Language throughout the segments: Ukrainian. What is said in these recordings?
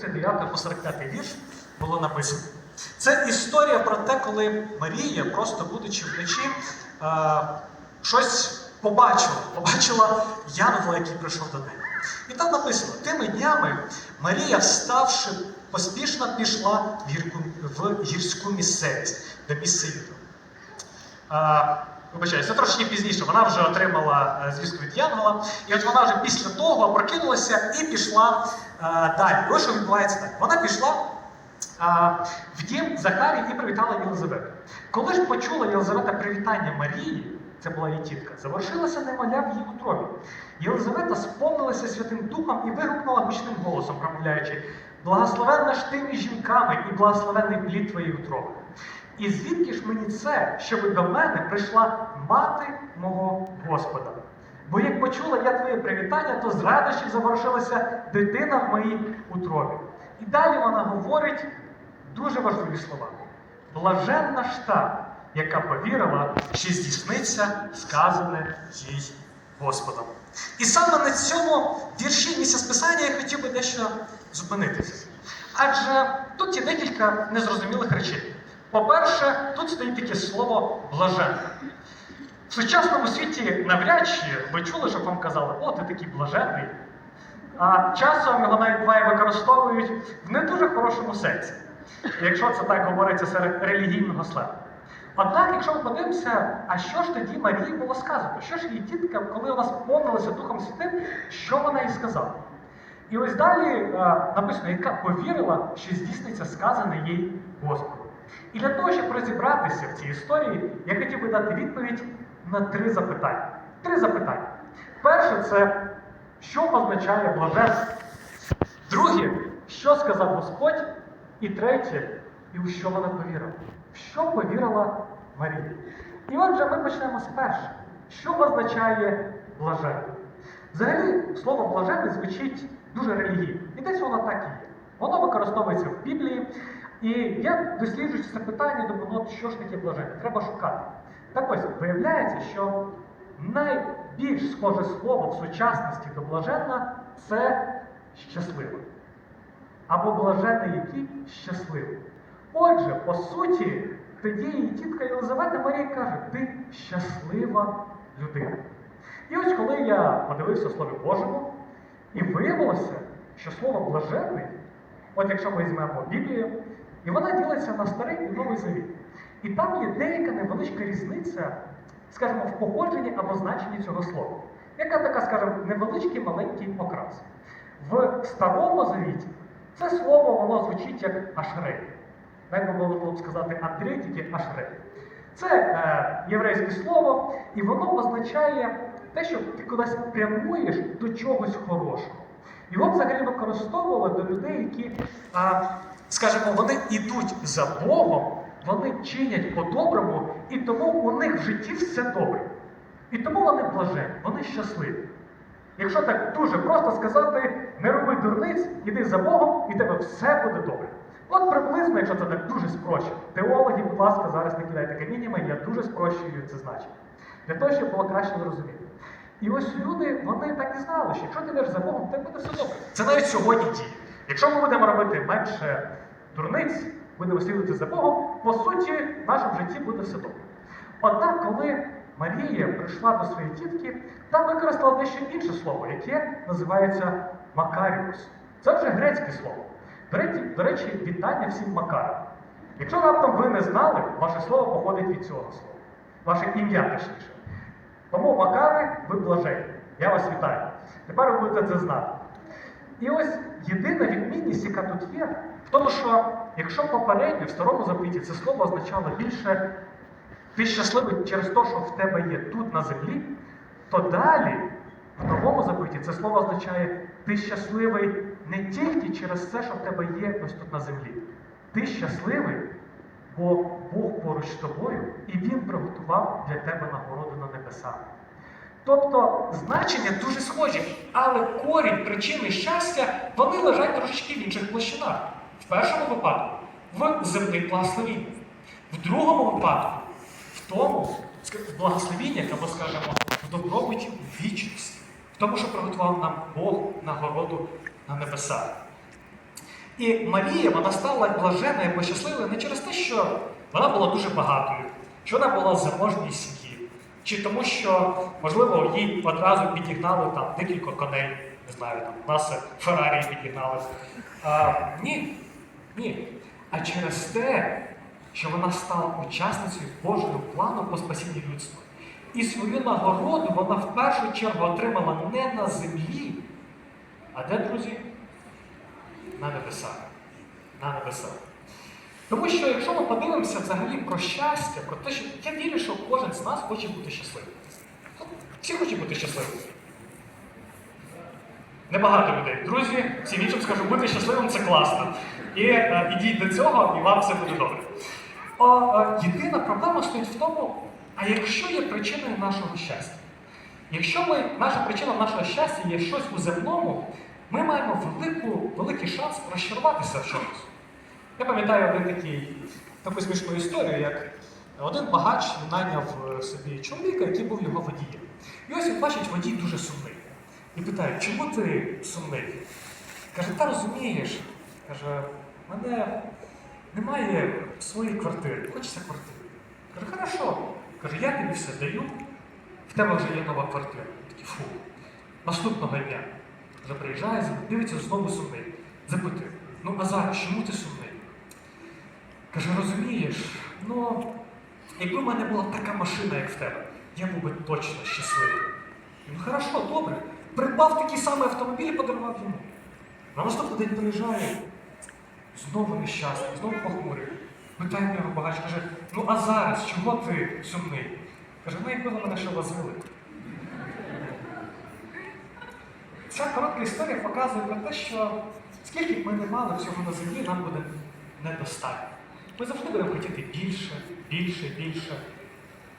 39 по 45 вірш було написано. Це історія про те, коли Марія, просто будучи вночі, е, щось побачила, побачила янгола, який прийшов до неї. І там написано: тими днями Марія, вставши, поспішно пішла в, гірку, в гірську місцевість до місця Юда. Е, Вибачаюсь, це трошки пізніше. Вона вже отримала е, звістку від Янгола, і от вона вже після того прокинулася і пішла далі. І ось що відбувається так. Вона пішла е, в дім Захарії і привітала Єлизавету. Коли ж почула Єлизавета привітання Марії, це була її тітка, завершилася немовля в її утробі. Єлизавета сповнилася Святим Духом і вигукнула гучним голосом, промовляючи: Благословенна ж ти між жінками і благословенний плід твоєї утроби. І звідки ж мені це, щоб до мене прийшла мати мого Господа? Бо як почула я твоє привітання, то з радощів заворушилася дитина в моїй утробі. І далі вона говорить дуже важливі слова. Блаженна ж та, яка повірила, що здійсниться сказане їй Господом. І саме на цьому вірші місця списання я хотів би дещо зупинитися. Адже тут є декілька незрозумілих речей. По-перше, тут стоїть таке слово блаженне. В сучасному світі навряд чи ви чули, щоб вам казали, о, ти такий блаженний. А часом його навіть буває використовують в не дуже хорошому сенсі, якщо це так говориться серед релігійного сленгу. Однак, якщо ми подивимося, а що ж тоді Марії було сказано? Що ж її тітка, коли вона сповнилася Духом Святим, що вона їй сказала? І ось далі е, написано, яка повірила, що здійсниться сказане їй Господу. І для того, щоб розібратися в цій історії, я хотів би дати відповідь на три запитання. Три запитання. Перше це що означає блаженство? Друге, що сказав Господь? І третє, і у що вона повірила? В що повірила Марія? І отже, ми почнемо з першого. Що означає блаженне? Взагалі, слово блаженне звучить дуже релігійно. І десь воно так і є. Воно використовується в Біблії. І я досліджуючи це питання, думаю, ну що ж таке блаженне? Треба шукати. Так ось, виявляється, що найбільш схоже слово в сучасності до блаженна це щасливе. Або блаженний який щасливий. Отже, по суті, тоді її тітка Єлизавета Марія каже, ти щаслива людина. І ось коли я подивився Слові Божому, і виявилося, що слово блаженний, от якщо ми візьмемо Біблію, і вона ділиться на старий і новий завіт. І там є деяка невеличка різниця, скажімо, в походженні або значенні цього слова. Яка така, скажімо, невеличкий маленький окрас. В старому завіті це слово воно звучить як ашрей. Так би було б сказати Андрій, тільки ашрей. Це е, єврейське слово, і воно означає те, що ти кудись прямуєш до чогось хорошого. Його взагалі використовували до людей, які, а, скажімо, вони йдуть за Богом, вони чинять по-доброму, і тому у них в житті все добре. І тому вони блажені, вони щасливі. Якщо так дуже просто сказати, не роби дурниць, іди за Богом, і тебе все буде добре. От приблизно, якщо це так дуже спрощено. Теологи, будь ласка, зараз не кидайте каміннями, я дуже спрощую це значення. Для того, щоб було краще зрозуміти. І ось люди, вони так і знали, що якщо ти йдеш за Богом, то буде все добре. Це навіть сьогодні діє. Якщо ми будемо робити менше дурниць, будемо слідувати за Богом, по суті, в нашому житті буде все добре. Однак, коли Марія прийшла до своєї тітки, там використала дещо інше слово, яке називається Макаріус. Це вже грецьке слово. До речі, вітання всім Макарам. Якщо раптом ви не знали, ваше слово походить від цього слова. Ваше ім'я точніше. Тому Макари, ви блажені. Я вас вітаю. Тепер ви будете це знати. І ось єдина відмінність, яка тут є, в тому, що якщо попередньо в старому заповіті це слово означало більше ти щасливий через те, що в тебе є тут на землі, то далі в новому заповіті це слово означає ти щасливий не тільки через те, що в тебе є ось тут на землі. Ти щасливий, бо Бог поруч з тобою, і Він приготував для тебе нагороду на небесах. Тобто значення дуже схожі, але корінь причини щастя вони лежать трошечки в інших площинах. В першому випадку в земних благословіннях, в другому випадку в тому в благословіннях, або, скажімо, в добробуті в вічності, в тому, що приготував нам Бог нагороду на небесах. І Марія вона стала блаженною або щасливою не через те, що вона була дуже багатою, що вона була з заможній сім'ї, чи тому, що, можливо, їй одразу підігнали там декілька коней, не знаю, там нас Феррарі підігнали. А, ні, ні. А через те, що вона стала учасницею Божого плану по спасінню людства. І свою нагороду вона в першу чергу отримала не на землі, а де, друзі? На небесах. На небесах. Тому що якщо ми подивимося взагалі про щастя, про те, що я вірю, що кожен з нас хоче бути щасливим. Всі хочуть бути щасливими. Небагато людей. Друзі, всім іншим скажу, бути щасливим це класно. І е, ідіть до цього, і вам все буде добре. О, е, єдина проблема стоїть в тому, а якщо є причиною нашого щастя? Якщо ми, наша причина нашого щастя є щось у земному, ми маємо велику, великий шанс розчаруватися в чомусь. Я пам'ятаю один такий, таку смішну історію, як один багач найняв е, собі чоловіка, який був його водієм. І ось він бачить, водій дуже сумний. І питає, чому ти сумний? Каже, та розумієш, каже, мене немає своєї квартири, хочеться квартири. Каже, хорошо. Каже, я тобі все даю, в тебе вже є нова квартира. Такий фу. Наступного дня вже приїжджає, дивиться знову сумний. Запитує, ну а зараз чому ти сумний? Каже, розумієш, ну, якби в мене була така машина, як в тебе, я був би точно щасливий. Ну хорошо, добре. Придбав такий самий автомобіль і подарував йому. На наступний день приїжджає, знову нещасний, знову похмурий. Питає в нього багач, каже, ну а зараз чого ти сумний? Каже, ну якби ви мене ще возили. Ця коротка історія показує про те, що скільки б ми не мали всього на землі, нам буде недостатньо. Ми завжди будемо хотіти більше, більше, більше.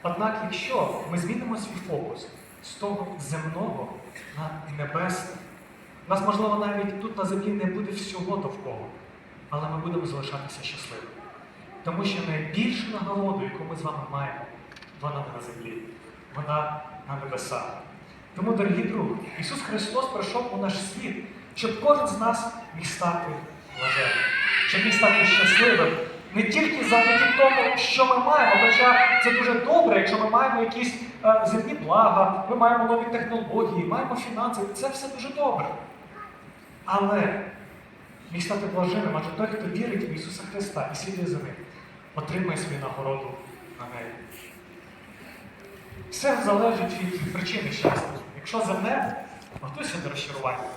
Однак, якщо ми змінимо свій фокус з того земного на небесне, у нас, можливо, навіть тут на землі не буде всього довкола, але ми будемо залишатися щасливими. Тому що найбільша нагороду, яку ми з вами маємо, вона не на землі, вона на небесах. Тому, дорогі друзі, Ісус Христос прийшов у наш світ, щоб кожен з нас міг стати блаженним, щоб міг стати щасливим. Не тільки завдяки тому, що ми маємо, хоча це дуже добре, якщо ми маємо якісь земні блага, ми маємо нові технології, маємо фінанси, це все дуже добре. Але міг стати блаженним, адже той, хто вірить в Ісуса Христа і слідує за ним, отримає свою нагороду на небі. Все залежить від причини щастя. Якщо земне, готуйся до розчарування.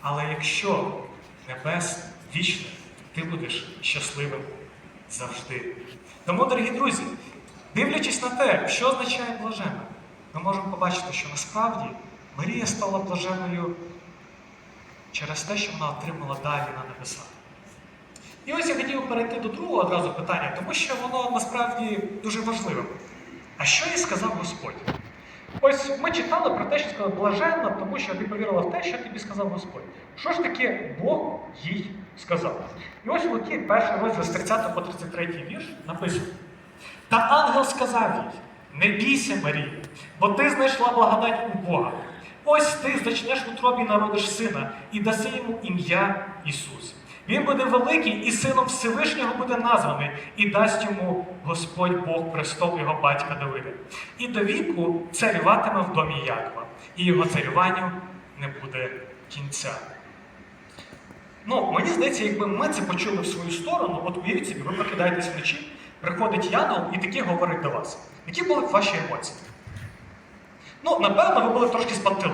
Але якщо небесне, вічне, ти будеш щасливим завжди. Тому, дорогі друзі, дивлячись на те, що означає блаженна, ми можемо побачити, що насправді Марія стала блаженною через те, що вона отримала далі на небесах. І ось я хотів перейти до другого одразу питання, тому що воно насправді дуже важливе. А що їй сказав Господь? Ось ми читали про те, що сказав блаженна, тому що ти повірила в те, що тобі сказав Господь. Що ж таке Бог їй сказав? І ось в Луки, перший розділ з 30 по 33 вірш написано. Та ангел сказав їй: не бійся, Марія, бо ти знайшла благодать у Бога. Ось ти зачнеш в утробі і народиш сина, і даси йому ім'я Ісус. Він буде великий і сином Всевишнього буде названий, і дасть йому Господь Бог престол його батька Давида. І до віку царюватиме в домі Якова, і його царюванню не буде кінця. Ну, мені здається, якби ми це почули в свою сторону, от уявіть собі, ви прокидаєтесь вночі, приходить Янол і таке говорить до вас. Які були б ваші емоції? Ну, напевно, ви були трошки спантеличені.